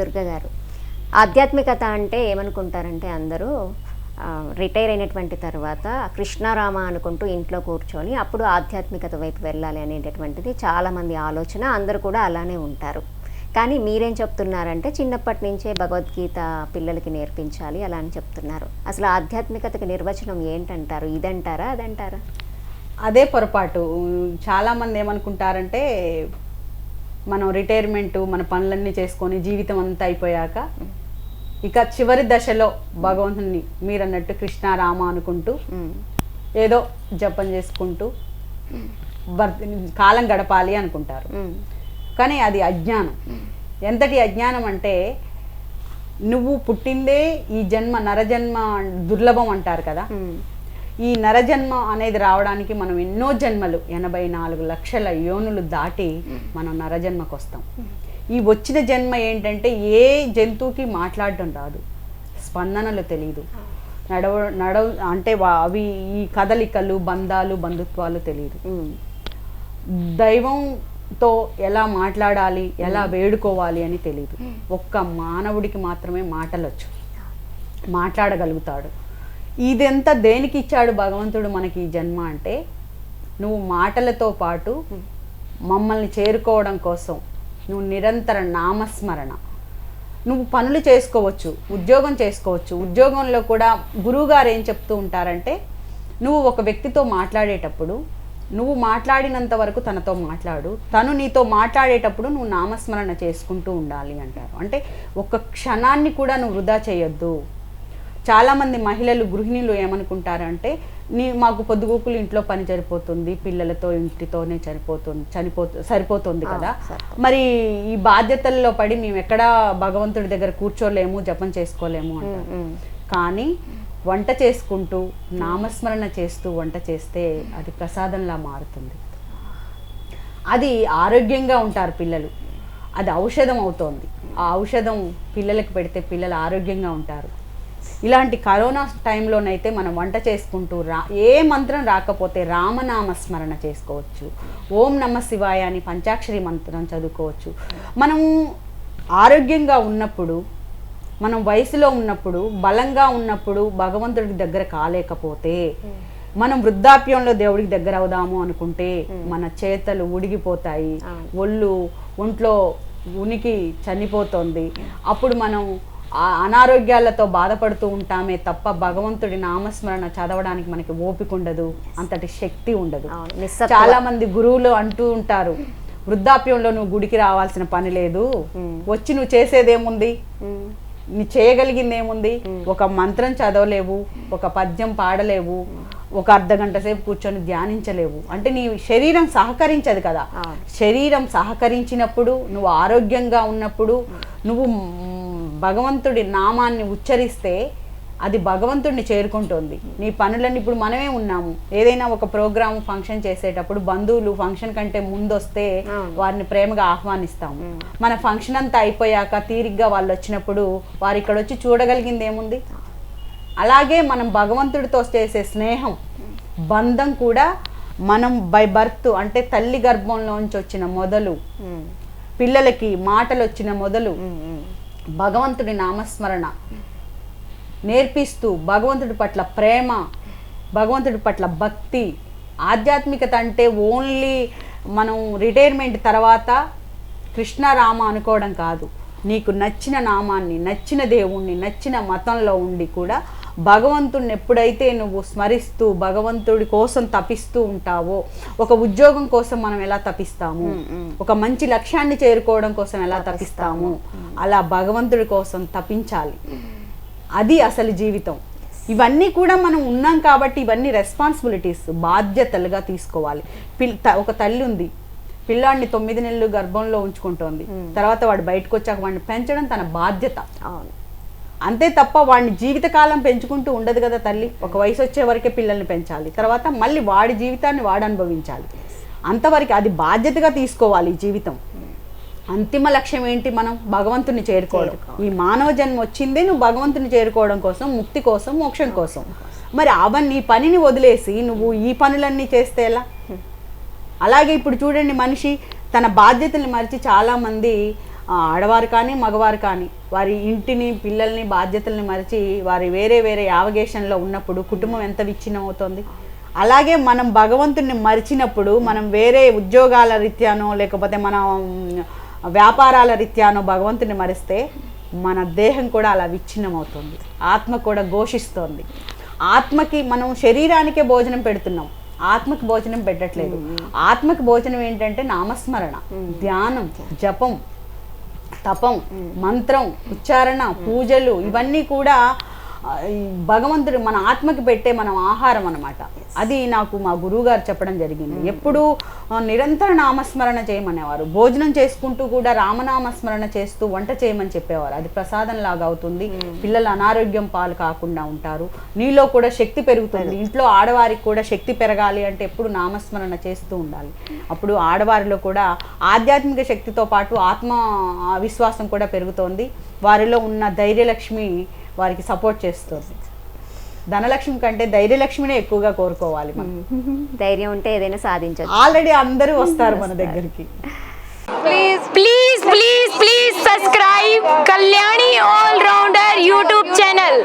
దుర్గ గారు ఆధ్యాత్మికత అంటే ఏమనుకుంటారంటే అందరూ రిటైర్ అయినటువంటి తర్వాత కృష్ణారామ అనుకుంటూ ఇంట్లో కూర్చొని అప్పుడు ఆధ్యాత్మికత వైపు వెళ్ళాలి అనేటటువంటిది చాలామంది ఆలోచన అందరూ కూడా అలానే ఉంటారు. కానీ మీరేం చెప్తున్నారంటే చిన్నప్పటి నుంచే భగవద్గీత పిల్లలకి నేర్పించాలి అలా అని చెప్తున్నారు. అసలు ఆధ్యాత్మికతకి నిర్వచనం ఏంటంటారు? ఇదంటారా అదంటారా? అదే పొరపాటు. చాలామంది ఏమనుకుంటారంటే మనం రిటైర్మెంట్ మన పనులన్నీ చేసుకొని జీవితం అంతా అయిపోయాక ఇక చివరి దశలో భగవంతుని మీరు అన్నట్టు కృష్ణ రామ అనుకుంటూ ఏదో జపం చేసుకుంటూ కాలం గడపాలి అనుకుంటారు. కానీ అది అజ్ఞానం. ఎంతటి అజ్ఞానం అంటే నువ్వు పుట్టిందే ఈ జన్మ నరజన్మ దుర్లభం అంటారు కదా. ఈ నరజన్మ అనేది రావడానికి మనం ఎన్నో జన్మలు ఎనభై నాలుగు లక్షల యోనులు దాటి మనం నరజన్మకు వస్తాం ఈ వచ్చిన జన్మ ఏంటంటే ఏ జంతువుకి మాట్లాడడం రాదు. స్పందనలు తెలియదు నడవ నడవ అంటే అవి ఈ కదలికలు బంధాలు బంధుత్వాలు తెలియదు దైవంతో ఎలా మాట్లాడాలి ఎలా వేడుకోవాలి అని తెలియదు ఒక్క మానవుడికి మాత్రమే మాటలొచ్చు. మాట్లాడగలుగుతాడు. ఇదంతా దేనికి ఇచ్చాడు భగవంతుడు మనకి ఈ జన్మ అంటే నువ్వు మాటలతో పాటు మమ్మల్ని చేరుకోవడం కోసం నువ్వు నిరంతర నామస్మరణ. నువ్వు పనులు చేసుకోవచ్చు ఉద్యోగం చేసుకోవచ్చు. ఉద్యోగంలో కూడా గురువుగారు ఏం చెప్తూ ఉంటారంటే నువ్వు ఒక వ్యక్తితో మాట్లాడేటప్పుడు నువ్వు మాట్లాడినంత వరకు తనతో మాట్లాడు. తను నీతో మాట్లాడేటప్పుడు నువ్వు నామస్మరణ చేసుకుంటూ ఉండాలి అంటారు. అంటే ఒక క్షణాన్ని కూడా నువ్వు వృధా చేయొద్దు. చాలామంది మహిళలు గృహిణులు ఏమనుకుంటారంటే నీ మాకు పొద్దుగూకులు ఇంట్లో పని సరిపోతుంది పిల్లలతో ఇంటితోనే సరిపోతుంది చనిపోతు సరిపోతుంది కదా. మరి ఈ బాధ్యతల్లో పడి మేము ఎక్కడా భగవంతుడి దగ్గర కూర్చోలేము జపం చేసుకోలేము అంటారు. ఉమ్. కానీ వంట చేసుకుంటూ నామస్మరణ చేస్తూ వంట చేస్తే అది ప్రసాదంలా మారుతుంది. అది ఆరోగ్యంగా ఉంటారు పిల్లలు. అది ఔషధం అవుతోంది. ఆ ఔషధం పిల్లలకు పెడితే పిల్లలు ఆరోగ్యంగా ఉంటారు. ఇలాంటి కరోనా టైంలోనైతే మనం వంట చేసుకుంటూ రా ఏ మంత్రం రాకపోతే రామనామ స్మరణ చేసుకోవచ్చు. ఓం నమ శివాయ అని పంచాక్షరి మంత్రం చదువుకోవచ్చు. మనము ఆరోగ్యంగా ఉన్నప్పుడు మనం వయసులో ఉన్నప్పుడు బలంగా ఉన్నప్పుడు భగవంతుడికి దగ్గర కాలేకపోతే మనం వృద్ధాప్యంలో దేవుడికి దగ్గర అవుదాము అనుకుంటే మన చేతలు ఉడిగిపోతాయి అవును. ఒళ్ళు ఒంట్లో ఉనికి చనిపోతుంది. అప్పుడు మనం అనారోగ్యాలతో బాధపడుతూ ఉంటామే తప్ప భగవంతుడి నామస్మరణ చదవడానికి మనకి ఓపిక ఉండదు అంతటి శక్తి ఉండదు. చాలా మంది గురువులు అంటూ ఉంటారు వృద్ధాప్యంలో నువ్వు గుడికి రావాల్సిన పని లేదు. వచ్చి నువ్వు చేసేదేముంది? నీ చేయగలిగింది ఏముంది ఒక మంత్రం చదవలేవు ఒక పద్యం పాడలేవు ఒక అర్ధ గంట సేపు కూర్చొని ధ్యానించలేవు. అంటే నీ శరీరం సహకరించదు కదా. శరీరం సహకరించినప్పుడు నువ్వు ఆరోగ్యంగా ఉన్నప్పుడు నువ్వు భగవంతుడి నామాన్ని ఉచ్చరిస్తే అది భగవంతుడిని చేరుకుంటుంది. నీ పనులన్నీ ఇప్పుడు మనమే ఉన్నాము. ఏదైనా ఒక ప్రోగ్రామ్ ఫంక్షన్ చేసేటప్పుడు బంధువులు ఫంక్షన్ కంటే ముందు వస్తే. వారిని ప్రేమగా ఆహ్వానిస్తాము. మన ఫంక్షన్ అంతా అయిపోయాక తీరిగ్గా వాళ్ళు వచ్చినప్పుడు వారు ఇక్కడ వచ్చి చూడగలిగింది ఏముంది అలాగే మనం భగవంతుడితో చేసే స్నేహం బంధం కూడా మనం బై బర్త్ అంటే తల్లి గర్భంలోంచి వచ్చిన మొదలు పిల్లలకి మాటలు వచ్చిన మొదలు. భగవంతుడి నామస్మరణ. నేర్పిస్తూ భగవంతుడి పట్ల ప్రేమ భగవంతుడి పట్ల భక్తి. ఆధ్యాత్మికత అంటే ఓన్లీ మనం రిటైర్మెంట్ తర్వాత కృష్ణారామ అనుకోవడం కాదు. నీకు నచ్చిన నామాన్ని నచ్చిన దేవుణ్ణి నచ్చిన మతంలో ఉండి కూడా భగవంతుడిని ఎప్పుడైతే నువ్వు స్మరిస్తూ భగవంతుడి కోసం తపిస్తూ ఉంటావో ఒక ఉద్యోగం కోసం మనం ఎలా తపిస్తాము? ఒక మంచి లక్ష్యాన్ని చేరుకోవడం కోసం ఎలా తపిస్తాము. అలా భగవంతుడి కోసం తపించాలి. అది అసలు జీవితం. ఇవన్నీ కూడా మనం ఉన్నాం కాబట్టి ఇవన్నీ రెస్పాన్సిబిలిటీస్ బాధ్యతలుగా తీసుకోవాలి. పిల్ త- ఒక తల్లి ఉంది. పిల్లాడిని తొమ్మిది నెలలు గర్భంలో ఉంచుకుంటోంది. తర్వాత వాడు బయటకు వచ్చాక వాడిని పెంచడం తన బాధ్యత. అంతే తప్ప వాడిని జీవితకాలం పెంచుకుంటూ ఉండదు కదా తల్లి. ఒక వయసు వచ్చే వరకే పిల్లల్ని పెంచాలి. తర్వాత మళ్ళీ వాడి జీవితాన్ని వాడు అనుభవించాలి. అంతవరకు అది బాధ్యతగా తీసుకోవాలి జీవితం. అంతిమ లక్ష్యం ఏంటి మనం? భగవంతుని చేరుకోవడం. ఈ మానవ జన్మ వచ్చిందే నువ్వు భగవంతుని చేరుకోవడం కోసం ముక్తి కోసం మోక్షం కోసం. మరి అవన్నీ పనిని వదిలేసి నువ్వు ఈ పనులన్నీ చేస్తే ఎలా? అలాగే ఇప్పుడు చూడండి మనిషి తన బాధ్యతల్ని మరిచి చాలామంది ఆడవారు కానీ మగవారు కానీ వారి ఇంటిని పిల్లల్ని బాధ్యతల్ని మరిచి వారి వేరే వేరే యావగేషన్లో ఉన్నప్పుడు కుటుంబం ఎంత విచ్ఛిన్నం అవుతుంది అలాగే మనం భగవంతుడిని మరిచినప్పుడు మనం వేరే ఉద్యోగాల రీత్యానో లేకపోతే మనం వ్యాపారాల రీత్యానో భగవంతుని మరిస్తే మన దేహం కూడా అలా విచ్ఛిన్నం అవుతుంది ఆత్మ కూడా ఘోషిస్తోంది. ఆత్మకి మనం శరీరానికే భోజనం పెడుతున్నాం. ఆత్మకి భోజనం పెట్టట్లేదు. ఆత్మకి భోజనం ఏంటంటే నామస్మరణ ధ్యానం జపం తపం మంత్రం ఉచ్చారణ పూజలు ఇవన్నీ కూడా భగవంతుడు మన ఆత్మకి పెట్టే మనం ఆహారం అన్నమాట. అది నాకు మా గురువు గారు చెప్పడం జరిగింది. ఎప్పుడు నిరంతర నామస్మరణ చేయమనేవారు. భోజనం చేసుకుంటూ కూడా రామనామస్మరణ చేస్తూ వంట చేయమని చెప్పేవారు. అది ప్రసాదం లాగా అవుతుంది పిల్లలు అనారోగ్యం పాలు కాకుండా ఉంటారు. నీలో కూడా శక్తి పెరుగుతుంది. ఇంట్లో ఆడవారికి కూడా శక్తి పెరగాలి అంటే ఎప్పుడు నామస్మరణ చేస్తూ ఉండాలి. అప్పుడు ఆడవారిలో కూడా ఆధ్యాత్మిక శక్తితో పాటు ఆత్మ విశ్వాసం కూడా పెరుగుతోంది. వారిలో ఉన్న ధైర్యలక్ష్మి వారికి సపోర్ట్ చేస్తుంది. ధనలక్ష్మి కంటే ధైర్యలక్ష్మినే ఎక్కువగా కోరుకోవాలి మనం. ధైర్యం ఉంటే ఏదైనా సాధించాలి ఆల్రెడీ అందరూ వస్తారు మన దగ్గరికి. Please please please please subscribe Kalyani all rounder YouTube channel